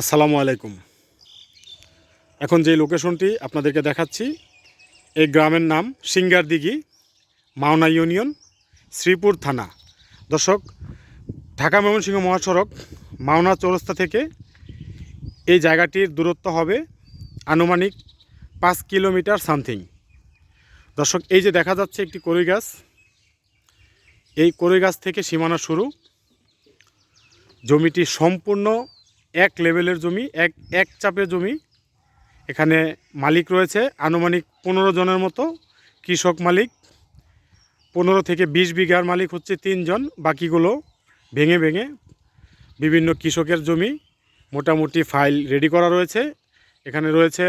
আসসালামু আলাইকুম। এখন যে লোকেশনটি আপনাদেরকে দেখাচ্ছি, এই গ্রামের নাম সিঙ্গারদিঘি, মাওনা ইউনিয়ন, শ্রীপুর থানা। দর্শক, ঢাকা ময়মনসিংহ মহাসড়ক, মাওনা চৌরাস্তা থেকে এই জায়গাটির দূরত্ব হবে আনুমানিক পাঁচ কিলোমিটার সামথিং। দর্শক, এই যে দেখা যাচ্ছে একটি কড়ই গাছ, এই কড়ই গাছ থেকে সীমানা শুরু। জমিটি সম্পূর্ণ এক লেভেলের জমি, এক এক চাপের জমি। এখানে মালিক রয়েছে, আনুমানিক পনেরো জনের মতো কৃষক মালিক। পনেরো থেকে বিশ বিঘার মালিক হচ্ছে তিনজন, বাকিগুলো ভেঙে ভেঙে বিভিন্ন কৃষকের জমি, মোটামুটি ফাইল রেডি করা রয়েছে। এখানে রয়েছে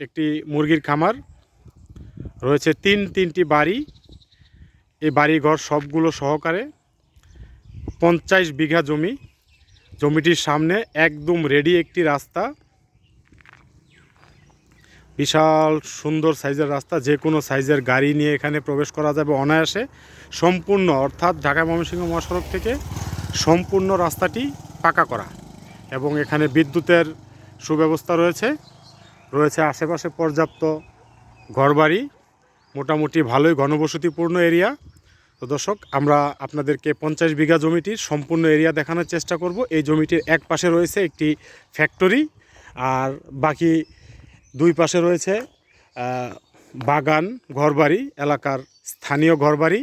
একটি মুরগির খামার, রয়েছে তিন, তিনটি বাড়ি। এই বাড়িঘর সবগুলো সহকারে পঞ্চাশ বিঘা জমি। জমিটির সামনে একদম রেডি একটি রাস্তা। বিশাল সুন্দর সাইজের রাস্তা, যে কোনো সাইজের গাড়ি নিয়ে এখানে প্রবেশ করা যাবে অনায়াসে। সম্পূর্ণ, অর্থাৎ ঢাকা ময়মনসিংহ মহাসড়ক থেকে সম্পূর্ণ রাস্তাটি পাকা করা এবং এখানে বিদ্যুতের সুব্যবস্থা রয়েছে। রয়েছে আশেপাশে পর্যাপ্ত ঘরবাড়ি, মোটামুটি ভালোই ঘনবসতিপূর্ণ এরিয়া তো দর্শক, আমরা আপনাদেরকে পঞ্চাশ বিঘা জমিটির সম্পূর্ণ এরিয়া দেখানোর চেষ্টা করব। এই জমিটির এক পাশে রয়েছে একটি ফ্যাক্টরি আর বাকি দুই পাশে রয়েছে বাগান, ঘরবাড়ি, এলাকার স্থানীয় ঘরবাড়ি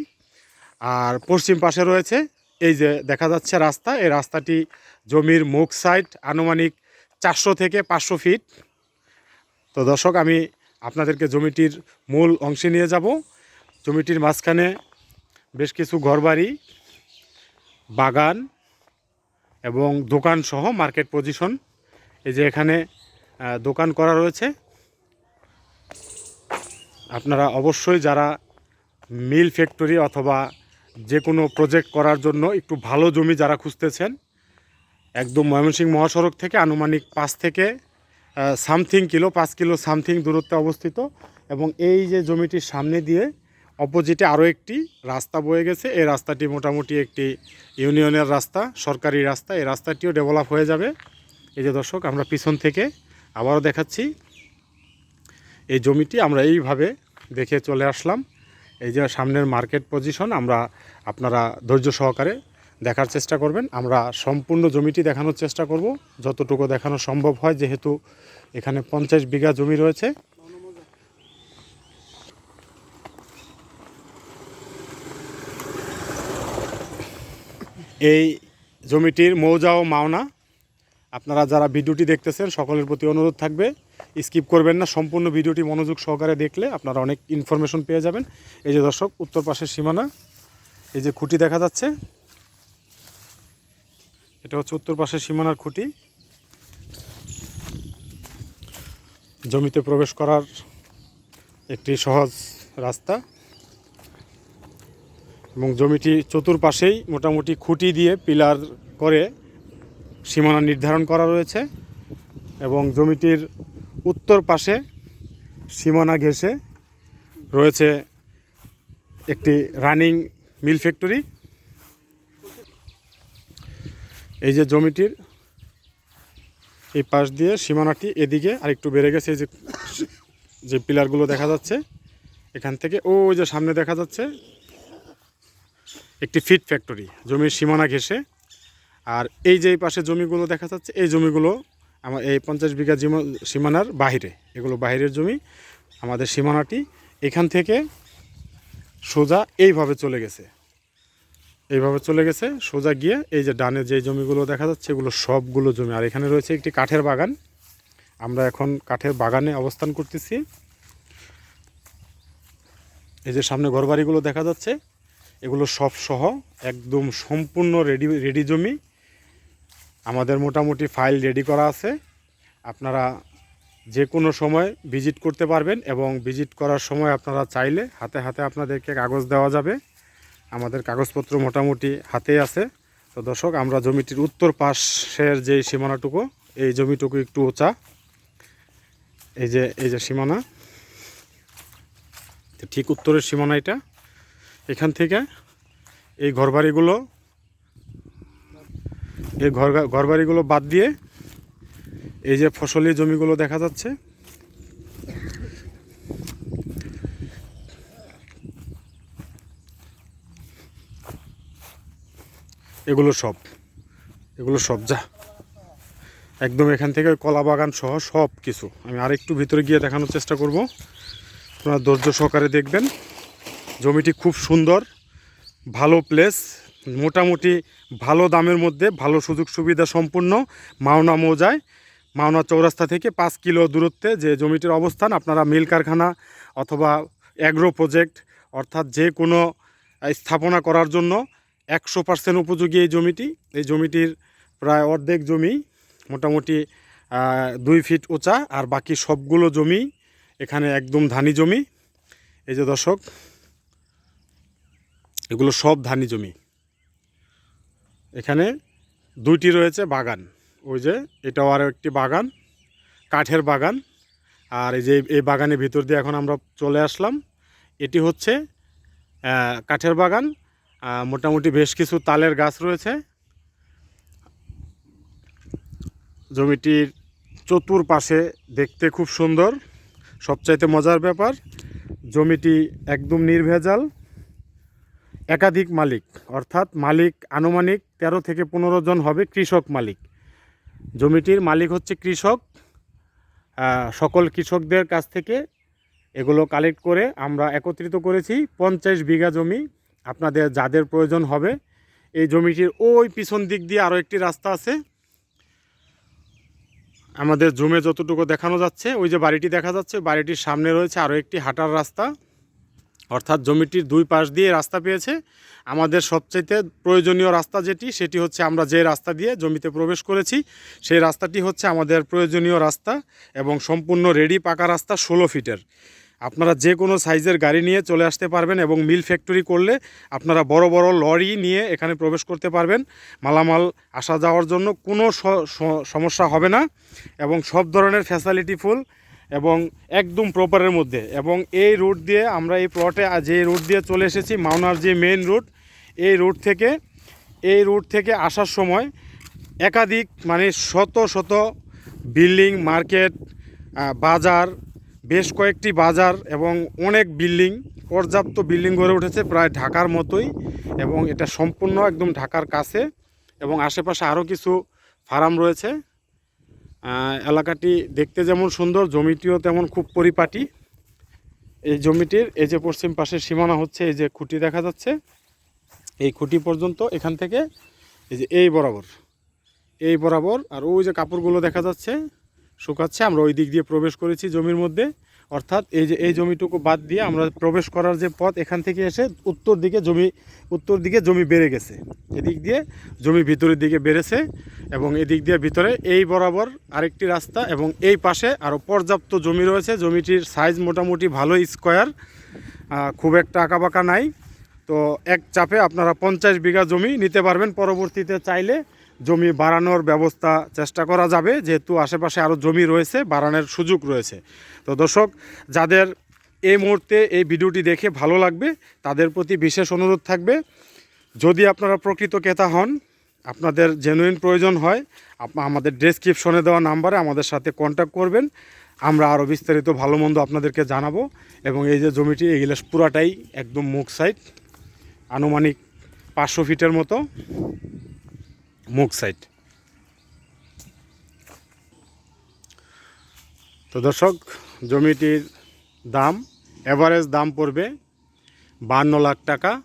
আর পশ্চিম পাশে রয়েছে এই যে দেখা যাচ্ছে রাস্তা। এই রাস্তাটি জমির মুখ সাইড আনুমানিক চারশো থেকে পাঁচশো ফিট। তো দর্শক, আমি আপনাদেরকে জমিটির মূল অংশে নিয়ে যাব। জমিটির মাঝখানে বেশ কিছু ঘরবাড়ি, বাগান এবং দোকান সহ মার্কেট পজিশন এই যে এখানে দোকান করা রয়েছে। আপনারা অবশ্যই যারা মিল ফ্যাক্টরি অথবা যে কোনো প্রজেক্ট করার জন্য একটু ভালো জমি যারা খুঁজতেছেন, একদম ময়মনসিংহ মহাসড়ক থেকে আনুমানিক পাঁচ থেকে সামথিং কিলো পাঁচ কিলো সামথিং দূরত্বে অবস্থিত এবং এই যে জমিটির সামনে দিয়ে অপোজিটে আরও একটি রাস্তা বয়ে গেছে। এই রাস্তাটি মোটামুটি একটি ইউনিয়নের রাস্তা, সরকারি রাস্তা। এই রাস্তাটিও ডেভেলপ হয়ে যাবে। এই যে দর্শক, আমরা পিছন থেকে আবারও দেখাচ্ছি। এই জমিটি আমরা এইভাবে দেখে চলে আসলাম। এই যে সামনের মার্কেট পজিশন, আমরা আপনারা ধৈর্য সহকারে দেখার চেষ্টা করবেন। আমরা সম্পূর্ণ জমিটি দেখানোর চেষ্টা করব। যতটুকু দেখানো সম্ভব হয়, যেহেতু এখানে পঞ্চাশ বিঘা জমি রয়েছে। এই জমিটির মৌজা ও মাওনা। আপনারা যারা ভিডিওটি দেখতেছেন, সকলের প্রতি অনুরোধ থাকবে। স্কিপ করবেন না, সম্পূর্ণ ভিডিওটি মনোযোগ সহকারে দেখলে আপনারা অনেক ইনফরমেশন পেয়ে যাবেন। এই যে দর্শক, উত্তর পাশের সীমানা, এই যে খুঁটি দেখা যাচ্ছে। এটা হচ্ছে উত্তর পাশের সীমানার খুঁটি। জমিতে প্রবেশ করার একটি সহজ রাস্তা। এবং জমিটি চতুর্পাশেই মোটামুটি খুঁটি দিয়ে পিলার করে সীমানা নির্ধারণ করা রয়েছে এবং জমিটির উত্তর পাশে সীমানা ঘেঁষে রয়েছে একটি রানিং মিল ফ্যাক্টরি। এই যে জমিটির এই পাশ দিয়ে সীমানাটি এদিকে আরেকটু বেড়ে গেছে, এই যে যে পিলারগুলো দেখা যাচ্ছে, এখান থেকে ওই যে সামনে দেখা যাচ্ছে একটি ফিট ফ্যাক্টরি জমির সীমানা ঘেঁষে। আর এই যে পাশে জমিগুলো দেখা যাচ্ছে, এই জমিগুলো আমার এই পঞ্চাশ বিঘা সীমানার বাহিরে। এগুলো বাহিরের জমি, আমাদের সীমানাটি এখান থেকে সোজা এইভাবে চলে গেছে। এইভাবে চলে গেছে, সোজা গিয়ে এই যে ডানে যে জমিগুলো দেখা যাচ্ছে, এগুলো সবগুলো জমি। আর এখানে রয়েছে একটি কাঠের বাগান। আমরা এখন কাঠের বাগানে অবস্থান করতেছি। এই যে সামনে ঘরবাড়িগুলো দেখা যাচ্ছে এগুলো সব সহ একদম সম্পূর্ণ রেডি রেডি জমি। আমাদের মোটামুটি ফাইল রেডি করা আছে। আপনারা যে কোনো সময় ভিজিট করতে পারবেন এবং ভিজিট করার সময় আপনারা চাইলে হাতে হাতে আপনাদেরকে কাগজ দেওয়া যাবে। আমাদের কাগজপত্র মোটামুটি হাতে আছে। তো দর্শক, আমরা জমিটির উত্তর পাশের যে সীমানাটুকু, এই জমিটুকু একটু উঁচা। এই যে এই যে সীমানা ঠিক উত্তরের সীমানা এটা। এখান থেকে এই ঘরবাড়িগুলো, এই ঘর ঘরবাড়িগুলো বাদ দিয়ে এই যে ফসলি জমিগুলো দেখা যাচ্ছে। এগুলো সব এগুলো সব যা। একদম এখান থেকে কলা বাগান সহ সব কিছু আমি আরেকটু ভিতরে গিয়ে দেখানোর চেষ্টা করব। আপনারা ধৈর্য সহকারে দেখবেন। জমিটি খুব সুন্দর, ভালো প্লেস মোটামুটি ভালো দামের মধ্যে, ভালো সুযোগ সুবিধা সম্পূর্ণ মাওনা মৌজায়। মাওনা চৌরাস্তা থেকে পাঁচ কিলো দূরত্বে যে জমিটির অবস্থান, আপনারা মিল কারখানা অথবা অ্যাগ্রো প্রজেক্ট অর্থাৎ যে কোনো স্থাপনা করার জন্য একশো পার্সেন্ট উপযোগী এই জমিটি। এই জমিটির প্রায় অর্ধেক জমি মোটামুটি দুই ফিট উঁচা, আর বাকি সবগুলো জমি এখানে একদম ধানি জমি। এই যে দর্শক এগুলো সব ধানি জমি। এখানে দুইটি রয়েছে বাগান। ওই যে এটাও আরও একটি বাগান, কাঠের বাগান। আর এই যে এই বাগানের ভিতর দিয়ে এখন আমরা চলে আসলাম। এটি হচ্ছে কাঠের বাগান। মোটামুটি বেশ কিছু তালের গাছ রয়েছে। জমিটির চতুর্পাশে দেখতে খুব সুন্দর। সবচাইতে মজার ব্যাপার, জমিটি একদম নির্ভেজাল। একাধিক মালিক, অর্থাৎ মালিক আনুমানিক তেরো থেকে পনেরো জন হবে কৃষক মালিক। জমিটির মালিক হচ্ছে কৃষক। সকল কৃষকদের কাছ থেকে এগুলো কালেক্ট করে আমরা একত্রিত করেছি। পঞ্চাশ বিঘা জমি আপনাদের যাদের প্রয়োজন হবে, এই জমিটির ওই পিছন দিক দিয়ে আরও একটি রাস্তা আছে। আমাদের জমে যতটুকু দেখানো যাচ্ছে, ওই যে বাড়িটি দেখা যাচ্ছে, বাড়িটির সামনে রয়েছে আরও একটি হাঁটার রাস্তা। অর্থাৎ জমিটির দুই পাশ দিয়ে রাস্তা পেয়েছে। আমাদের সবচাইতে প্রয়োজনীয় রাস্তা যেটি, সেটি হচ্ছে আমরা যে রাস্তা দিয়ে জমিতে প্রবেশ করেছি, সেই রাস্তাটি হচ্ছে আমাদের প্রয়োজনীয় রাস্তা এবং সম্পূর্ণ রেডি পাকা রাস্তা ষোলো ফিটের। আপনারা যে কোনো সাইজের গাড়ি নিয়ে চলে আসতে পারবেন এবং মিল ফ্যাক্টরি করলে আপনারা বড় বড় লরি নিয়ে এখানে প্রবেশ করতে পারবেন। মালামাল আসা যাওয়ার জন্য কোনো সমস্যা হবে না এবং সব ধরনের ফ্যাসিলিটি ফুল এবং একদম প্রপারের মধ্যে এবং এই রুট দিয়ে আমরা এই প্লটে যে রুট দিয়ে চলে এসেছি মাওনার যে মেন রুট এই রুট থেকে, এই রুট থেকে আসার সময় একাধিক মানে শত শত বিল্ডিং, মার্কেট বাজার, বেশ কয়েকটি বাজার এবং অনেক বিল্ডিং, পর্যাপ্ত বিল্ডিং গড়ে উঠেছে প্রায় ঢাকার মতোই এবং এটা সম্পূর্ণ একদম ঢাকার কাছে এবং আশেপাশে আরও কিছু ফার্ম রয়েছে। এলাকাটি দেখতে যেমন সুন্দর, জমিটিও তেমন খুব পরিপাটি। এই জমিটির এই যে পশ্চিম পাশের সীমানা হচ্ছে, এই যে খুঁটি দেখা যাচ্ছে, এই খুঁটি পর্যন্ত এখান থেকে এই যে এই বরাবর এই বরাবর, আর ওই যে কাপড়গুলো দেখা যাচ্ছে, শুকাচ্ছে, আমরা ওই দিক দিয়ে প্রবেশ করেছি জমির মধ্যে। অর্থাৎ এই যে, এই জমিটুকু বাদ দিয়ে আমরা প্রবেশ করার যে পথ এখান থেকে এসে উত্তর দিকে জমি, উত্তর দিকে জমি বেড়ে গেছে। এদিক দিয়ে জমি ভিতরের দিকে বেড়েছে এবং এদিক দিয়ে ভিতরে এই বরাবর আরেকটি রাস্তা এবং এই পাশে আরও পর্যাপ্ত জমি রয়েছে। জমিটির সাইজ মোটামুটি ভালো স্কোয়ার খুব একটা আঁকাবাঁকা নাই। তো এক চাপে আপনারা পঞ্চাশ বিঘা জমি নিতে পারবেন। পরবর্তীতে চাইলে জমি বাড়ানোর ব্যবস্থা চেষ্টা করা যাবে, যেহেতু আশেপাশে আরও জমি রয়েছে, বাড়ানোর সুযোগ রয়েছে। তো দর্শক, যাদের এই মুহূর্তে এই ভিডিওটি দেখে ভালো লাগবে, তাদের প্রতি বিশেষ অনুরোধ থাকবে, যদি আপনারা প্রকৃত ক্রেতা হন, আপনাদের জেনুইন প্রয়োজন হয় আমাদের ডেসক্রিপশনে দেওয়া নাম্বারে আমাদের সাথে কন্ট্যাক্ট করবেন, আমরা আরও বিস্তারিত ভালো মন্দ আপনাদেরকে জানাব, এবং এই যে জমিটি, এগুলো পুরাটাই একদম মুখ সাইড আনুমানিক পাঁচশো ফিটের মতো। মুখ সাইড। তো দর্শক, জমিটির দাম অ্যাভারেজ দাম পড়বে বাহান্ন লাখ টাকা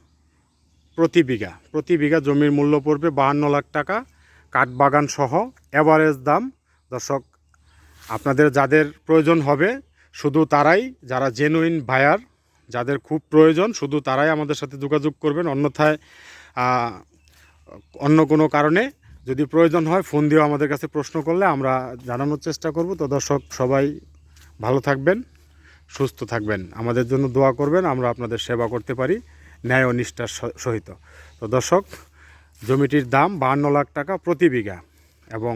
প্রতি বিঘা। প্রতি বিঘা জমির মূল্য পড়বে বাহান্ন লাখ টাকা। কাঠবাগান সহ অ্যাভারেজ দাম। দর্শক, আপনাদের যাদের প্রয়োজন হবে, শুধু তারাই, যারা জেনুইন বায়ার যাদের খুব প্রয়োজন, শুধু তারাই আমাদের সাথে যোগাযোগ করবেন। অন্যথায় অন্য কোনো কারণে যদি প্রয়োজন হয়, ফোন দিয়েও আমাদের কাছে প্রশ্ন করলে আমরা জানানোর চেষ্টা করব। তো দর্শক, সবাই ভালো থাকবেন, সুস্থ থাকবেন। আমাদের জন্য দোয়া করবেন, আমরা আপনাদের সেবা করতে পারি, ন্যায় ও নিষ্ঠার সহিত। তো দর্শক, জমিটির দাম বাহান্ন লাখ টাকা প্রতি বিঘা এবং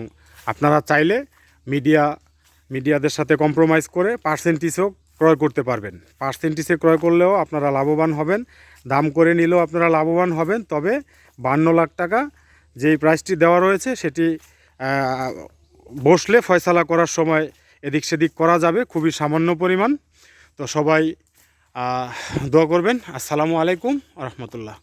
আপনারা চাইলে মিডিয়া, মিডিয়াদের সাথে কম্প্রোমাইজ করে পার্সেন্টেজও ক্রয় করতে পারবেন। পার্সেন্টেজে ক্রয় করলেও আপনারা লাভবান হবেন, দাম করে নিলেও আপনারা লাভবান হবেন, তবে বান্ন লাখ টাকা, যেই প্রাইসটি দেওয়া রয়েছে সেটি বসলে ফয়সালা করার সময় এদিক সেদিক করা যাবে, খুবই সামান্য পরিমাণ। তো সবাই দোয়া করবেন। আসসালামু আলাইকুম রহমতুল্লাহ।